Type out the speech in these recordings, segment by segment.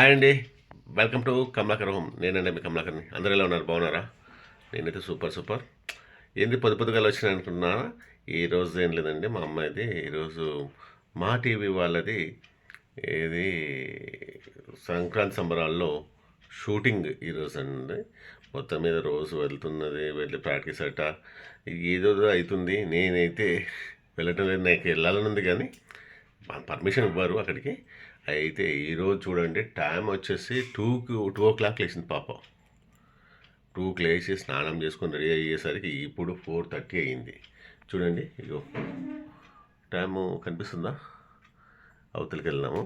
Hi అండి. Welcome to Kamalakar home. నేనండి మీ కమలాకర్ని అందరూ ఎలా ఉన్నారు? బాగున్నారా? నేనైతే సూపర్ సూపర్. ఏంది పొద్దు పొద్దుగా వచ్చిన అనుకుంటున్నారా ఈ రోజు ఏం లేదండి. మా అమ్మాయిది ఈరోజు మా టీవీ వాళ్ళది ఏది? సంక్రాంతి సంబరాల్లో షూటింగ్ ఈరోజు అండి. మొత్తం మీద రోజు వెళ్తున్నది వెళ్ళి ప్రాక్టీస్ అట ఏదో అవుతుంది. నేనైతే వెళ్ళటం లేదు. నాకు వెళ్ళాలని ఉంది కానీ పర్మిషన్ ఇవ్వరు అక్కడికి. అయితే ఈరోజు చూడండి టైం వచ్చేసి టూకి టూ ఓ క్లాక్ లేచింది పాప. టూకి లేచి స్నానం చేసుకొని రెడీ అయ్యేసరికి ఇప్పుడు ఫోర్ థర్టీ అయ్యింది చూడండి ఇగో టైము కనిపిస్తుందా? అవతలికి వెళ్ళినాము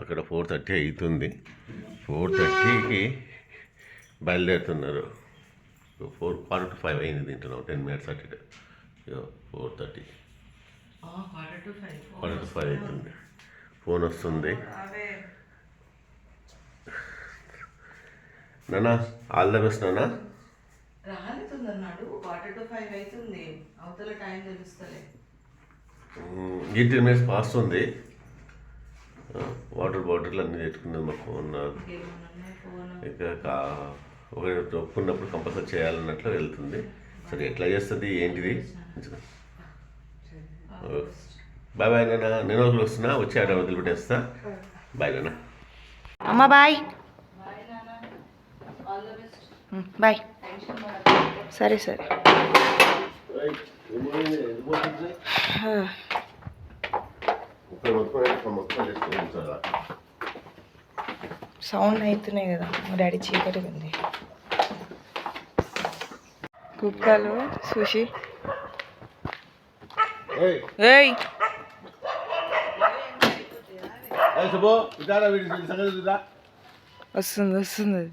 అక్కడ ఫోర్ థర్టీ అవుతుంది ఫోర్ థర్టీకి బయలుదేరుతున్నారు. ఫోర్ క్వార్టర్ టు ఫైవ్ అయింది తింటున్నాం టెన్ మినిట్స్ అటు ఇగో four thirty quarter to five అవుతుంది ఫోన్ వస్తుంది. నానా ఆల్ ద బెస్ట్ నానా. రాలేతుందన్నాడు క్వార్టర్ టు ఫైవ్ అవుతుంది అవతల టైం తెలుస్తలే. మినిట్స్ పాస్ ఉంది. వాటర్ బాటిల్ అన్నీ పెట్టుకున్నది మా ఫోన్ ఇక కా- ఒకటి ఒప్పుకున్నప్పుడు కంపల్సరీ చేయాలన్నట్లు వెళ్తుంది. సరే ఎట్లా చేస్తుంది ఏంటిది? బాయ్ బాయ్ నాన్న నేను ఒకరు వస్తున్నా. వచ్చి ఆడ వదిలిపెట్టేస్తా బాయ్ నాన్న అమ్మ bye all the best bye సరే సరే. సౌండ్ అవుతున్నాయి కదా. మా డాడీ చీకటి ఉంది. కుక్కలు సుషి ఏయ్. వస్తుంది వస్తుంది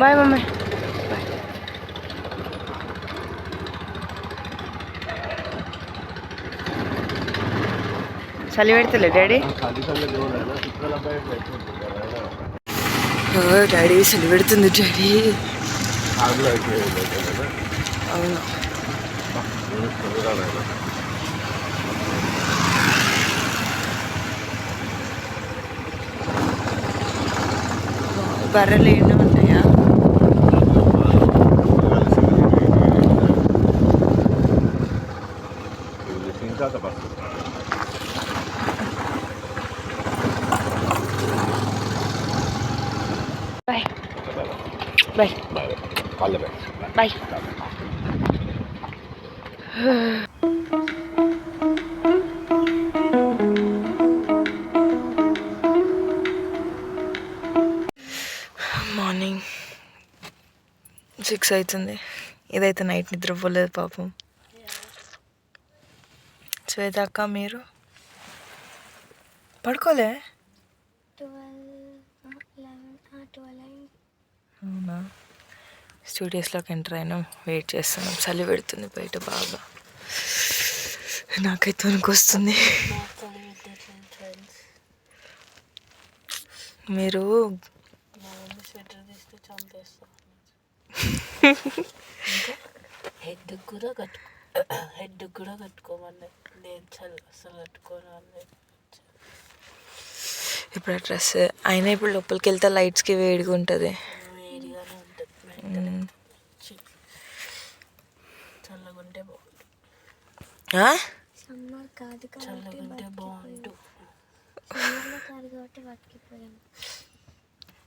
బాయ్ మమ్మీ చలి పెడతలే డాడీ డాడీ చలి పెడుతుంది డాడీ అవును బర్రెలు ఏంటో ఉంటాయా బాయ్ సిక్స్ అవుతుంది ఇదైతే నైట్ నిద్రపోలేదు పాపం. శ్వేత అక్క మీరు? పడుకోలే? అవునా? స్టూడియోస్లోకి ఎంటర్ అయినాం వెయిట్ చేస్తున్నాం. చలి పెడుతుంది బయట బాగా. నాకైతే వస్తుంది మీరు? స్వెటర్ తీస్తే చంపేస్తా. హెడ్ కూడా కట్టుకో హెడ్ కూడా కట్టుకోమని నేను చల్ అసలు కట్టుకోను అన్నది ఇప్పుడు ఆ డ్రెస్ అయినా ఇప్పుడు లోపలికి వెళ్తే లైట్స్కి వేడిగా ఉంటుంది. వేడిగానే ఉంటుంది. చల్లగుంటే బాగుంటుంది సమ్మర్ కాదు చల్లగుంటే బాగుంటు సమ్మర్లో కాదు కాబట్టి పట్టుకుపోయాం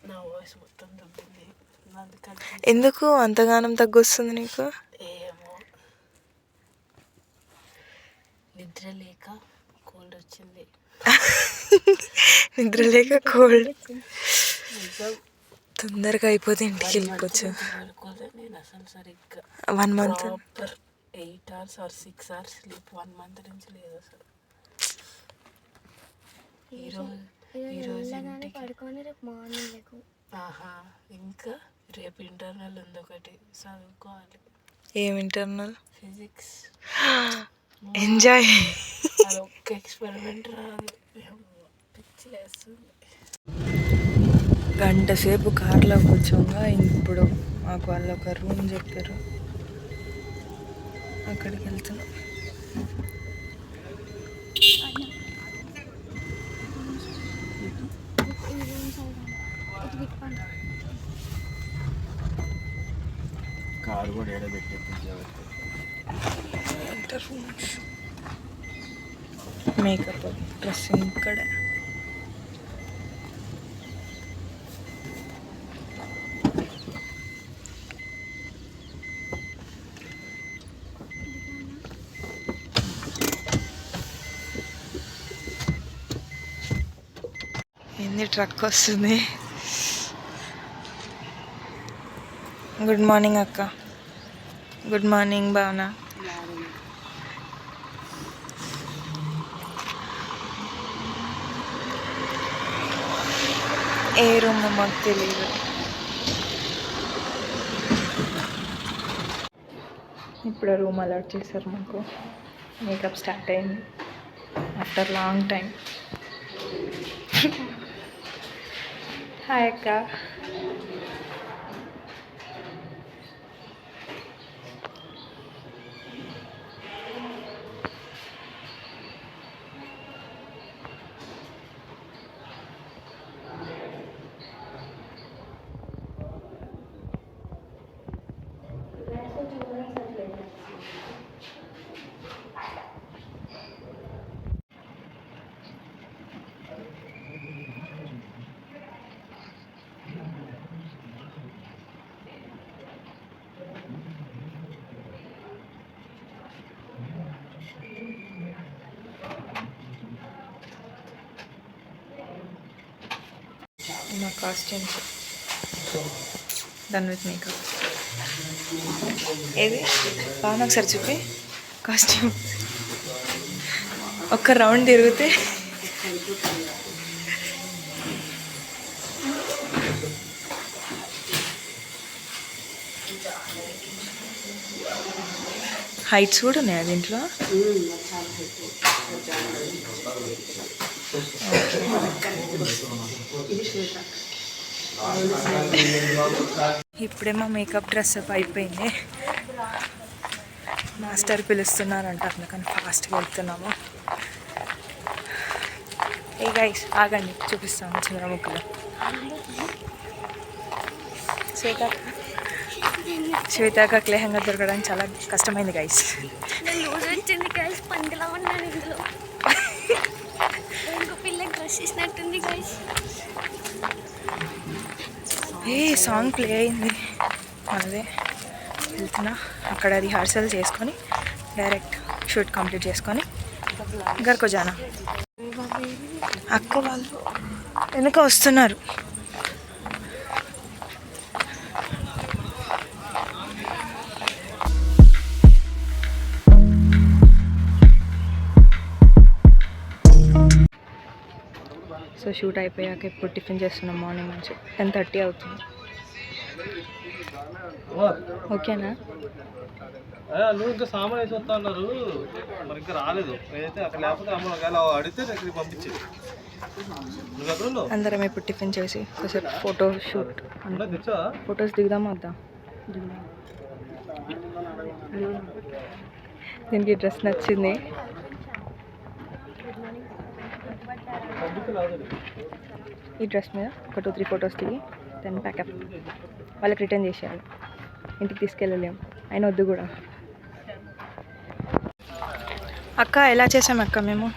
నా వాయిస్ మొత్తం దొబ్బింది అందుకని ఎందుకు? అంతగానం తగ్గొస్తుంది నీకు? ఏమో. నిద్ర లేక కోల్డ్ వచ్చింది. నిద్ర లేక కోల్డ్ తొందరగా అయిపోతే ఇంటికి వెళ్ళిపోవచ్చు నేను అసలు సరిగ్గా. One month? Eight hours or six hours sleep one month నుంచి లేదు అసలు. ఈరోజు ఈరోజు పడుకొని రేపు మార్నింగ్ లేకు. ఆహా ఇంకా రేపు ఇంటర్నల్ ఉంది ఒకటి చదువుకోవాలి. ఏం ఇంటర్నల్ ఫిజిక్స్ ఎంజాయ్ అది ఒక్క ఎక్స్పెరిమెంట్ రాదు. ఏమో, పిచ్చి వేస్తుంది గంట సేపు కార్లో కూర్చోగా ఇప్పుడు మాకు వాళ్ళు ఒక రూమ్ చెప్పారు. అక్కడికి వెళ్తున్నాం. ఆడు కూడా ఏడబెట్టి మేకప్ డ్రెస్సింగ్ ఇక్కడ ఏంది ట్రక్ వస్తుంది గుడ్ మార్నింగ్ అక్క గుడ్ మార్నింగ్ భావన ఏ రూమ్ మాకు తెలియదు ఇప్పుడు రూమ్ అలర్ట్ చేశారు మాకు. మేకప్ స్టార్ట్ అయింది. ఆఫ్టర్ లాంగ్ టైం హాయ్ అక్క. కాస్ట్యూమ్స్ డన్ విత్ మేకప్ ఏది? బాగా ఒకసారి చూపి. కాస్ట్యూమ్ ఒక్క రౌండ్ తిరిగితే. హైట్స్ కూడా ఉన్నాయా దీంట్లో? ఓకే ఇప్పుడే మా మేకప్ డ్రెస్ అప్ అయిపోయింది. మాస్టర్ పిలుస్తున్నారంట అందుకని ఫాస్ట్గా వెళ్తున్నాము. ఏ గైస్ ఆగండి చూపిస్తాము చంద్రముఖిలో. శ్వేత శ్వేతకు లెహంగా దొరకడానికి చాలా కష్టమైంది గైస్ వచ్చింది గైస్ పందిలా ఉన్నాను ఇందులో. ఇంకో పిల్లకి డ్రెస్ ఇచ్చినట్టుంది గైస్ ఏ సాంగ్ ప్లే అయింది? అదే వెళ్తున్నా. అక్కడ రిహార్సల్ చేసుకొని డైరెక్ట్ షూట్ కంప్లీట్ చేసుకొని గర్కోజానా అక్క వాళ్ళు వెనుక వస్తున్నారు. సో షూట్ అయిపోయాక ఇప్పుడు టిఫిన్ చేస్తున్నాం మార్నింగ్ నుంచి. టెన్ థర్టీ అవుతుంది. ఓకేనా? నువ్వు ఇంకా సామాన్ వేసి వస్తా అన్నారు. మరి ఇంకా రాలేదు. అయితే అక్కడ లేకపోతే అమ్మ ఒకవేళ అడిగితే నేను ఇక్కడికి పంపించేది. నువ్వు ఎక్కడ ఉన్నావు? అందరం ఇప్పుడు టిఫిన్ చేసి కాసేపు ఫోటో షూట్. ఫొటోస్ దిగుదాం వద్దా? దీనికి డ్రెస్ నచ్చింది. ఈ డ్రెస్ మీద ఒక టూ త్రీ ఫొటోస్ దిగి దెన్ ప్యాకప్ వాళ్ళకి రిటర్న్ చేసేయాలి. ఇంటికి తీసుకెళ్ళలేము. ఆయన వద్దు కూడా. అక్క ఎలా చేసాం అక్క మేము?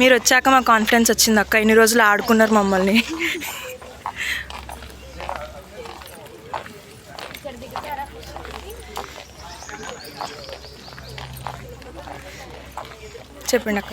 మీరు వచ్చాక మా కాన్ఫిడెన్స్ వచ్చింది అక్క. ఇన్ని రోజులు ఆడుకున్నారు మమ్మల్ని. చెప్పండి అక్క.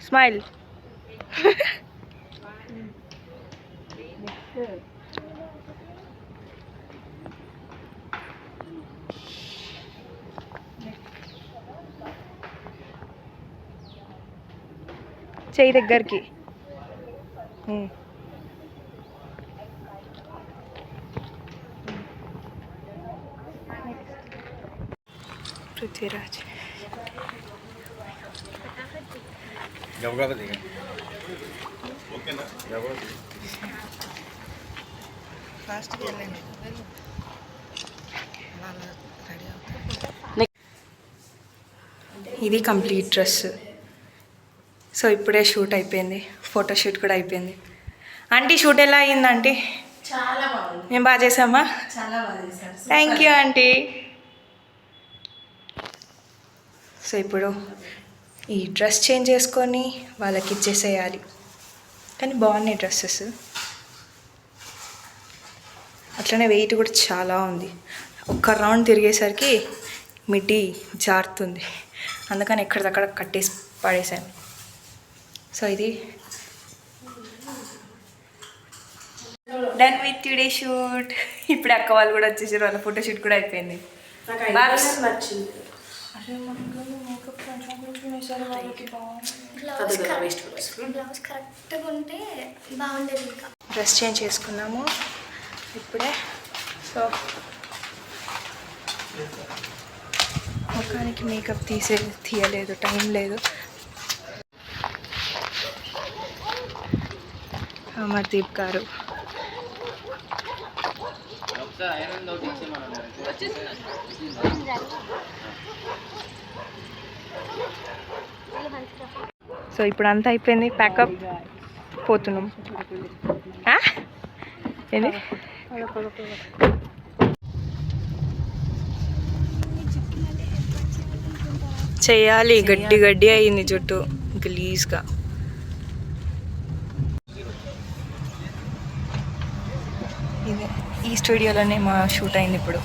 స్మైల్ చెయ్యి దగ్గరికి ఇది కంప్లీట్ డ్రెస్. సో ఇప్పుడే షూట్ అయిపోయింది. ఫోటో షూట్ కూడా అయిపోయింది. ఆంటీ షూట్ ఎలా అయింది ఆంటీ? చాలా బాగుంది. మేము బాగా చేసామా? చాలా బాగా చేశారు. Thank you aunty. సో ఇప్పుడు ఈ డ్రెస్ చేంజ్ చేసుకొని వాళ్ళకి ఇచ్చేసేయాలి కానీ బాగున్నాయి డ్రెస్సెస్. అట్లనే వెయిట్ కూడా చాలా ఉంది. ఒక్క రౌండ్ తిరిగేసరికి మిడ్డి జారుతుంది. అందుకని ఎక్కడిదక్కడ కట్టేసి పడేసాను సో ఇది. డన్ విత్ టుడే షూట్ ఇప్పుడు అక్క వాళ్ళు కూడా వచ్చేసారు. వాళ్ళ ఫోటో షూట్ కూడా అయిపోయింది. బాగా నచ్చింది బ్లౌజ్ బ్లౌజ్ కరెక్ట్గా ఉంటే బాగుండేది ఇంకా. డ్రెస్ చేంజ్ చేసుకున్నాము ఇప్పుడే. సో ముఖానికి మేకప్ తీసే తీయలేదు టైం లేదు. అమర్దీప్ గారు. సో ఇప్పుడు అంతా అయిపోయింది ప్యాకప్ పోతున్నాం. ఏంది? చేయాలి. గడ్డి గడ్డి అయింది జుట్టు. గలీజ్గా ఇదే. ఈ స్టూడియోలోనే మా షూట్ అయింది ఇప్పుడు.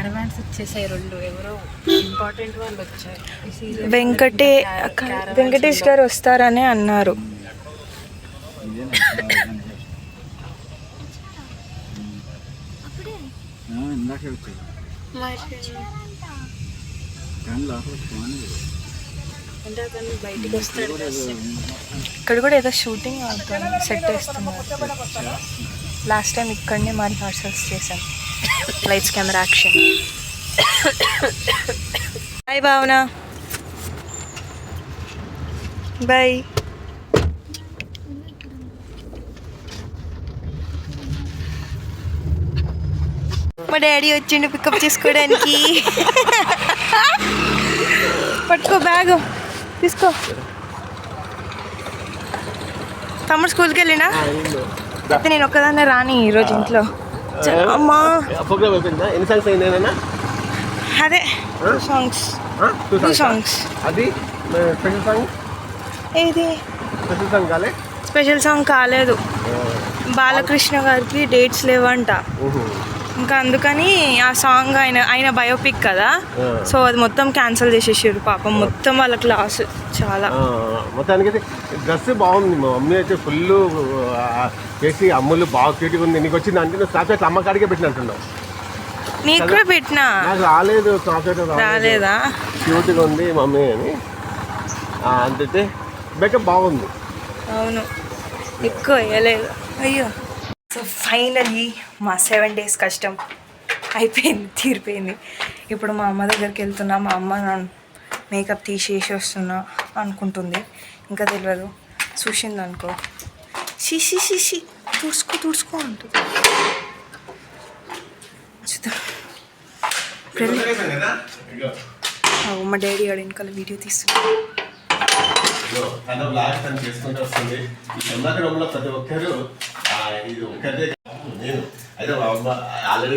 క్యారవాన్స్ వచ్చేసాయి రెండు ఎవరో ఇంపార్టెంట్ వాళ్ళు వచ్చారు. వెంకటే వెంకటేష్ గారు వస్తారని అన్నారు. ఇక్కడ కూడా ఏదో షూటింగ్ అవుతుంది సెట్ వేస్తున్నారు. లాస్ట్ టైం ఇక్కడనే మా రిహార్సల్స్ చేశాం. Lights camera action bye Bhavana bye మా డాడీ వచ్చిండు పికప్ చేసుకోవడానికి. పట్టుకో బ్యాగ్. తీసుకో. తమ్ముడు స్కూల్కి వెళ్ళినా? అయితే నేను ఒక్కదాన్నే రాని ఈరోజు ఇంట్లో. అమ్మా ప్రోగ్రామ్ అయిపోయిందా ఎన్ని సాంగ్స్ అయిందేనా అదే సాంగ్స్ టూ సాంగ్స్ అది స్పెషల్ సాంగ్ ఏది స్పెషల్ సాంగ్ కాలే స్పెషల్ సాంగ్ కాలేదు బాలకృష్ణ గారికి డేట్స్ లేవంట ఇంకా అందుకని ఆ సాంగ్ ఆయన ఆయన బయోపిక్ కదా. సో అది మొత్తం క్యాన్సిల్ చేసేసారు పాపం. మొత్తం వాళ్ళ క్లాస్ చాలా. మొత్తానికి డ్రెస్ బాగుంది మా మమ్మీ అయితే ఫుల్ చేసి అమ్ములు బాగా క్యూట్గా ఉంది. నీకు వచ్చింది అంటే నువ్వు స్నాప్చాట్ అమ్మ కాడికే పెట్టినట్టున్నావు. నీకు కూడా పెట్టినా? నాకు రాలేదు స్నాప్చాట్ రాలేదా. క్యూట్గా ఉంది మమ్మీ అని. అంతే మేకప్ బాగుంది. అవును. ఎక్కువ వేయలేదు. అయ్యో. సో ఫైనలీ మా సెవెన్ డేస్ కష్టం అయిపోయింది తీరిపోయింది. ఇప్పుడు మా అమ్మ దగ్గరికి వెళ్తున్నా మా అమ్మ నన్ను మేకప్ తీసేసి వస్తున్నా అనుకుంటుంది. ఇంకా తెలియదు చూసింది అనుకో. షిషి షిషి తుడుచుకో తుడుచుకో అంటుంది చూద్దాం. మా డాడీ ఆడ వెనకాల వీడియో తీస్తున్నా ఇదిగో, తన బ్లాగ్ తను చేసుకుంటూ వస్తుంది. ఈ చంద్రకరంలో ప్రతి ఒక్కరు ఇది ఒక్కటే కాదు, నేను. అయితే మా అమ్మ ఆల్రెడీ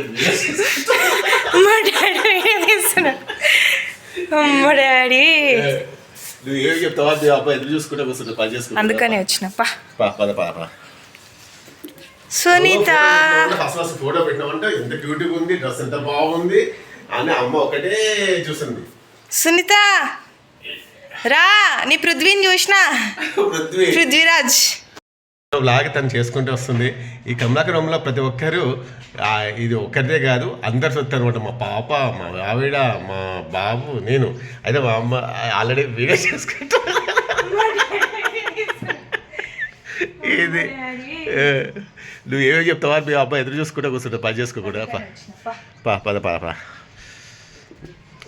మా డాడీ నువ్వు ఏమి చెప్తావా నీ అబ్బాయి ఎదురు చూసుకుంటా కూర్చుంటా పని చేసుకుంటా. అందుకనే వచ్చిన. పా. పా పద పా పా సునీత. ఫస్ట్ ఫస్ట్ ఫోటో పెట్టినామంటే ఎంత క్యూట్గా ఉంది డ్రెస్ ఎంత బాగుంది అని అమ్మ ఒకటే చూసింది. సునీత. రా నీ పృథ్వీని చూసిన? పృథ్వీ. పృథ్వీరాజ్. లాగా తను చేసుకుంటూ వస్తుంది. ఈ కమలాకరంలో ప్రతి ఒక్కరు ఆ, ఇది ఒక్కరిదే కాదు అందరు సొత్తు అనమాట మా పాప మా ఆవిడ మా బాబు నేను. అయితే మా అమ్మ ఆల్రెడీ వీడియో చేసుకుంటా ఇది నువ్వు ఏమో చెప్తావా మీ అబ్బాయి ఎదురు చూసుకుంటా కూర్చుంటా. పని చేసుకోకుండా పా. పా. పద పద పా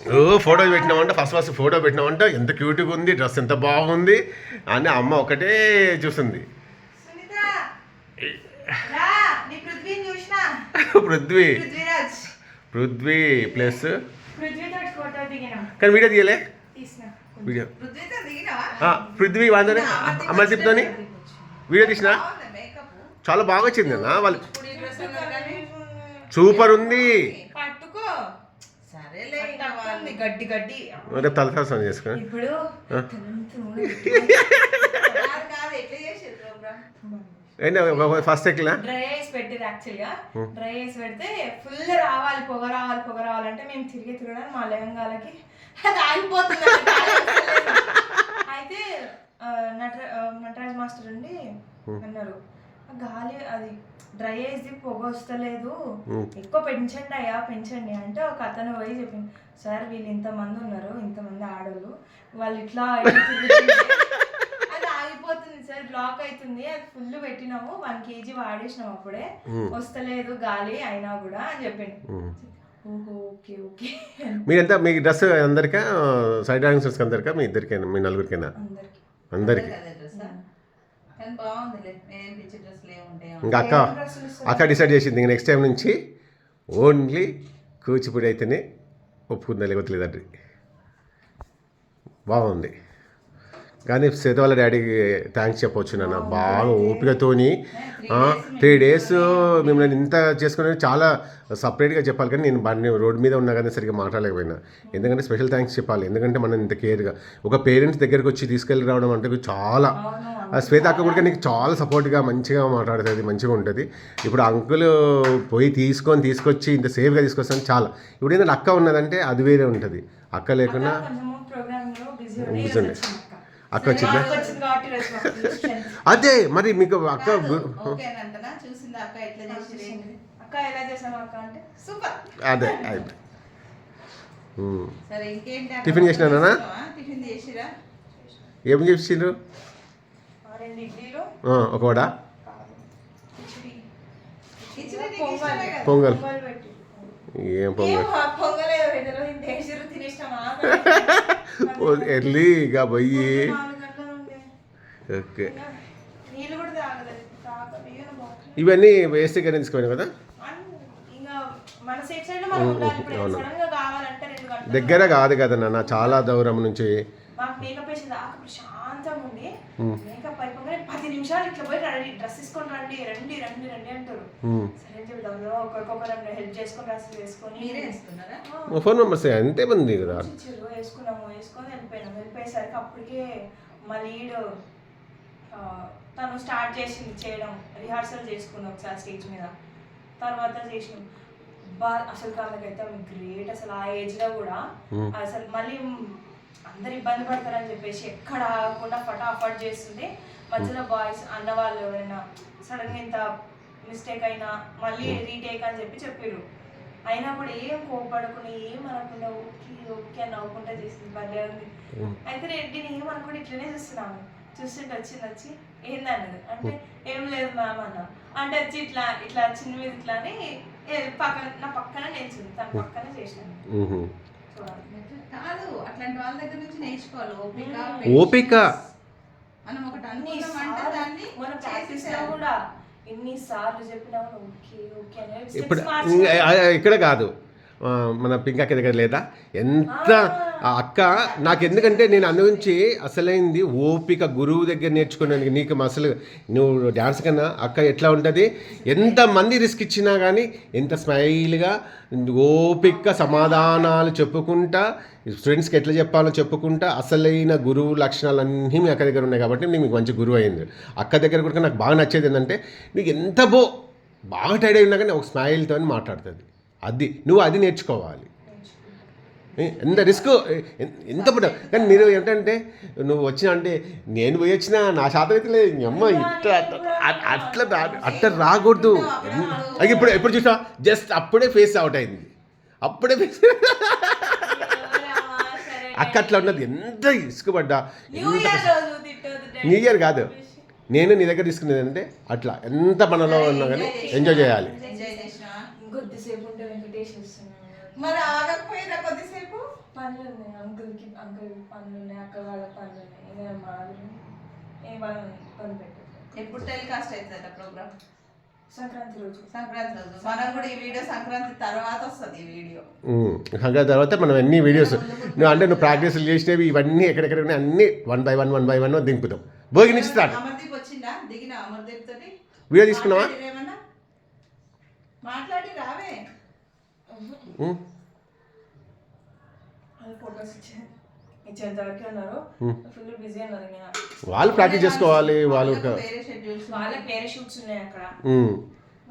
ఓ ఫోటో పెట్టినామంటే ఫస్ట్ ఫస్ట్ ఫోటో పెట్టినామంటే ఎంత క్యూట్గా ఉంది డ్రెస్ ఎంత బాగుంది అని అమ్మ ఒకటే చూసినా? పృథ్వీ. పృథ్వీ ప్లస్. కానీ వీడియో తీయలే? వీడియో. పృథ్వీ వాందనే అమర్దీప్తోని వీడియో తీసిన? చాలా బాగా వచ్చింది అన్న వాళ్ళు. సూపర్ ఉంది. గడ్డి గడ్డి. రేపు తలసాసం చేసుకుని ఇప్పుడు. ఫస్ట్ ఎక్కిలా? డ్రై ఐస్ పెట్టింది యాక్చువల్గా డ్రై ఐస్ పెడితే ఫుల్ రావాలి పొగ రావాలి పొగ రావాలంటే మేము తిరిగి తిరగడానికి మా లెహంగాలకి అది ఆగిపోతుంది అయితే నటరాజ్ మాస్టర్ ఉండి అన్నారు. "ఆ గాలి అది డ్రై ఐస్ది పొగ వస్తలేదు. ఎక్కువ పెంచండి అయ్యా పెంచండి అంటే ఒక అతను పోయి చెప్పింది సార్ వీళ్ళు ఇంతమంది ఉన్నారు ఇంతమంది ఆడోళ్ళు వాళ్ళు ఇట్లా అది ఆగిపోతుంది సార్ బ్లాక్ అవుతుంది అది ఫుల్ పెట్టినాము వన్ కేజీ వాడేసినాం అప్పుడే వస్తలేదు గాలి అయినా కూడా అని చెప్పింది ఓహో ఓకే ఓకే. మీరెంత మీ డ్రెస్ అందరికా సైడ్ డాన్సర్స్కి అందరికా మీ ఇద్దరికైనా మీ నలుగురికైనా? అందరికి. అందరికి. కానీ బాగుందిలే. నేను పిచ్చి డ్రెస్లు ఏముంటాయో ఇంకా అక్క అక్క డిసైడ్ చేసింది ఇంక నెక్స్ట్ టైం నుంచి ఓన్లీ కూచిపూడి అయితేనే ఒప్పుకుందా లేకపోతే లేదండి. బాగుంది. కానీ సేత వాళ్ళ డాడీకి థ్యాంక్స్ చెప్పొచ్చు నాన్న. బాగా ఓపికతోని త్రీ డేస్ మిమ్మల్ని ఇంత చేసుకుని చాలా సపరేట్గా చెప్పాలి. కానీ నేను బండి రోడ్ మీద ఉన్నా కానీ సరిగ్గా మాట్లాడలేకపోయినా. ఎందుకంటే స్పెషల్ థ్యాంక్స్ చెప్పాలి. ఎందుకంటే మనం ఇంత కేర్గా ఒక పేరెంట్స్ దగ్గరికి వచ్చి తీసుకెళ్ళి రావడం అంటే చాలా శ్వేత అక్క కూడా నీకు చాలా సపోర్ట్గా మంచిగా మాట్లాడుతుంది మంచిగా ఉంటుంది. ఇప్పుడు అంకుల్ పోయి తీసుకొని తీసుకొచ్చి ఇంత సేఫ్గా తీసుకొస్తాను చాలా. ఇప్పుడు ఏంటంటే అక్క ఉన్నదంటే అది వేరే ఉంటుంది. అక్క లేకున్నా కొంచెము ప్రోగ్రామ్లో బిజీ Busy ఉండే. అక్క. వచ్చిందా. అదే మరి మీకు అక్క ఓకే అంటనా చూసింది అక్క ఎట్లా చేసి అక్క ఎలా చేసాము అక్క అంటే సూపర్. అదే అయిపోయి? టిఫిన్ చేసిరా? ఏం చేసిండ్రు ఒక వడ. పొంగల్. పొంగల్. పొంగల్ పెట్టి. ఏం పొంగల్? తినేసినామా ఎర్లీగా పోయి ఓకే. ఇవన్నీ వేస్ట్ కానీ తీసుకుపోయినా కదా? ఇంకా అవును. దగ్గర కాదు కదా నాన్న చాలా దూరం నుంచి. నిమిషాలు ఇట్లా పోయి రెడీ డ్రెస్ తీసుకొని రండి రండి రండి రండి అంటారు. సరే అని చెప్తాం ఒకరికొకరు హెల్ప్ చేసుకొని డ్రెస్ వేసుకొని మీరే వేసుకున్నారా? మా ఫోన్ నెంబర్స్ అంతే మంది కదా? వేసుకున్నాము వేసుకొని వెళ్ళిపోయినాము వెళ్ళిపోయేసరికి అప్పటికే మా లీడ్ తను స్టార్ట్ చేసింది చేయడం రిహార్సల్ చేసుకుంది ఒకసారి స్టేజ్ మీద. తర్వాత చేసినాం. బా అసలు కాళ్ళకైతే గ్రేట్ అసలు ఆ ఏజ్లో కూడా అసలు మళ్ళీ అందరు ఇబ్బంది పడతారని చెప్పేసి ఎక్కడ ఆగకుండా ఫటాఫట్ చేస్తుంటే మధ్యలో బాయ్స్ అన్న వాళ్ళు ఎవరైనా సడన్గా ఇంత మిస్టేక్ అయినా మళ్ళీ రీటేక్ అని చెప్పి చెప్పారు అయినా కూడా ఏం కోపడకుండా ఏం అనకుండా ఓకే ఓకే అని నవ్వుకుంటా చేసింది భలే ఉంది అయితే రెడ్డిని ఏం అనకుండా ఇట్లనే చూస్తున్నాము. చూస్తుంటే వచ్చింది వచ్చి ఏందన్నది అంటే ఏం లేదు మ్యామ్ అన్న. అంటే వచ్చి ఇట్లా ఇట్లా చిన్న మీద ఇట్లా అని పక్కన నా పక్కన నిల్చుంది తన పక్కన చేసినాను. చూడాలి. కాదు అట్లాంటి వాళ్ళ దగ్గర నుంచి నేర్చుకోవాలి. ఓపిక ఓపిక. మనం ఒకటి అనుకున్నామంటే దాన్ని మన ప్రాక్టీస్. కూడా ఎన్ని సార్లు చెప్పినా ఓకే ఓకే ఇప్పుడు ఇక్కడ కాదు మన పింకాకి దగ్గర లేదా? ఎంత ఆ అక్క నాకు ఎందుకంటే నేను అందు గురించి అసలైంది ఓపిక గురువు దగ్గర నేర్చుకున్నాను నీకు అసలు నువ్వు డ్యాన్స్ కన్నా అక్క ఎట్లా ఉంటుంది? ఎంతమంది రిస్క్ ఇచ్చినా కానీ ఎంత స్మైల్గా ఓపిక సమాధానాలు చెప్పుకుంటా స్టూడెంట్స్కి ఎట్లా చెప్పాలో చెప్పుకుంటా అసలైన గురువు లక్షణాలన్నీ మీ అక్క దగ్గర ఉన్నాయి కాబట్టి నీకు మంచి గురువు అయింది. అక్క దగ్గర కూడా నాకు బాగా నచ్చేది ఏంటంటే నీకు ఎంత బో బాగా టైడ్ అయినా కానీ ఒక స్మైల్తో మాట్లాడుతుంది. అది నువ్వు అది నేర్చుకోవాలి. ఎంత రిస్క్? ఎంత పడ్డా? కానీ మీరు ఏంటంటే నువ్వు వచ్చినా అంటే నేను పోయి వచ్చినా నా శాతం అయితే లేదు. అమ్మ ఇట్లా అట్లా అట్లా రాకూడదు. అది ఇప్పుడు ఎప్పుడు చూసా జస్ట్ అప్పుడే ఫేస్ అవుట్ అయింది. అప్పుడే ఫేస్ అక్క అట్లా ఉన్నది. ఎంత ఇసుకపడ్డా ఎంత న్యూ ఇయర్ కాదు. నేను నీ దగ్గర తీసుకునేది అంటే అట్లా. ఎంత మనలో ఉన్నా కానీ ఎంజాయ్ చేయాలి. ఇంకొద్దిసేపు ఉంటే వెంకటేష్ వస్తున్నాడు. మరి ఆగకపోయినా కొద్దిసేపు? పనులు ఉన్నాయి అంకుల్కి అంకుల్ పనులు ఉన్నాయి అక్క వాళ్ళ పనులు ఉన్నాయి ఇంకా మాదిరి. ఏ పనులు పని పెట్టదు ఎప్పుడు టెలికాస్ట్ అవుతుందట ప్రోగ్రామ్? సంక్రాంతి రోజు. సంక్రాంతి రోజు. మనం కూడా ఈ వీడియో సంక్రాంతి తర్వాత వస్తుంది ఈ వీడియో. ఇంకా తర్వాత మనం అన్ని వీడియోస్ నువ్వు అంటే నువ్వు ప్రాక్టీస్ చేసినవి ఇవన్నీ ఎక్కడెక్కడ ఉన్నాయి అన్నీ one by one one by one దింపుతాం. Bhogi నుంచి స్టార్ట్. అమర్దీప్ వచ్చిందా? దిగిన అమర్దీప్ తోటి వీడియో తీసుకున్నావా మాట్లాడిర్రా ఏమన్నా మాట్లాడి రావే ఉమ్, వాళ్ళు ఫొటోస్ ఇచ్చే ఇచ్చేంత వరకే ఉన్నారు ఫుల్ బిజీ ఉన్నారు ఇంకా వాళ్ళు ప్రాక్టీస్ చేసుకోవాలి వాళ్ళు వాళ్ళకు వేరే షెడ్యూల్స్ వాళ్ళకి వేరే షూట్స్ ఉన్నాయి అక్కడ ఉమ్,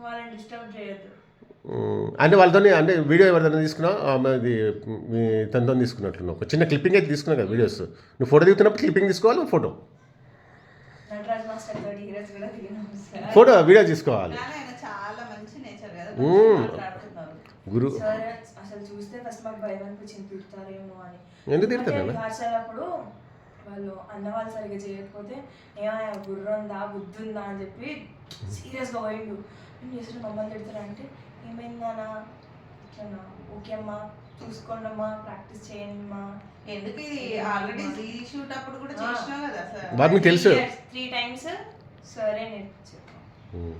వాళ్ళని డిస్టర్బ్ చేయొద్దు. ఉమ్, అంటే వాళ్ళతో అంటే వీడియో ఎవరిదైనా తీసుకున్నావు అది మీ తనతో తీసుకున్నట్లున్నావు ఒక చిన్న క్లిప్పింగ్ అయితే తీసుకున్నావు కదా వీడియోస్ నువ్వు ఫోటో దిగుతున్నప్పుడు క్లిప్పింగ్ తీసుకోవాలి ఫోటో నటరాజ్ మాస్టర్ తోటి హీరోస్ కూడా దిగినాం సార్. ఫోటో వీడియో తీసుకోవాలి. చాలా మంచి నేచర్ కదా. గురు సార్ అసలు చూస్తే ఫస్ట్ మాకు భయం అనిపించింది తిడతారేమో అని ఎందుకు తిడతారు అప్పుడు వాళ్ళు అన్న వాళ్ళు సరిగ్గా చేయకపోతే ఏమయ్యా బుర్ర ఉందా బుద్ధి ఉందా అని చెప్పి సీరియస్గా పోయిండు. నేను చేసిన మమ్మల్ని తిడతారా? అంటే ఏమైందానా ఇట్లనా? ఓకే అమ్మా చూసుకోండి అమ్మా ప్రాక్టీస్ చేయండి అమ్మా. ఎందుకు ఇది? ఆల్రెడీ షూట్ అప్పుడు కూడా చేసినావు కదా సార్ వారు మీకు తెలుసు. త్రీ టైమ్స్ సరే నేర్పించారు.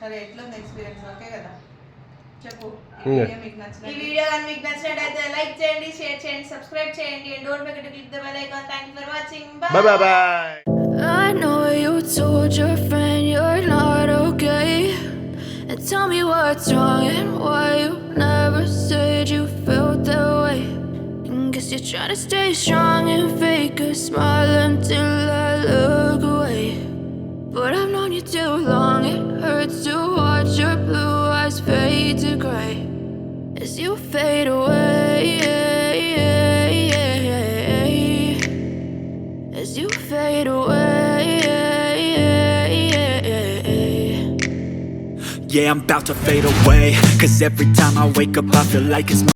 సరే ఎట్లా ఉంది ఎక్స్పీరియన్స్ ఓకే కదా? చెప్పు మ్మ్. ఈ వీడియో మీకు ఈ నచ్చిన వీడియో కానీ మీకు నచ్చినట్టయితే లైక్ చేయండి షేర్ చేయండి సబ్స్క్రైబ్ చేయండి and don't forget to click the bell icon thanks for watching bye bye bye I know you told your friend you're not okay. And tell me what's wrong and why you never said you felt that way. And guess you're trying to stay strong and fake a smile until I look away. But I've known you too long, it hurts to watch your blue eyes fade to gray as you fade away. As you fade away. Yeah, I'm about to fade away Cause every time I wake up I feel like it's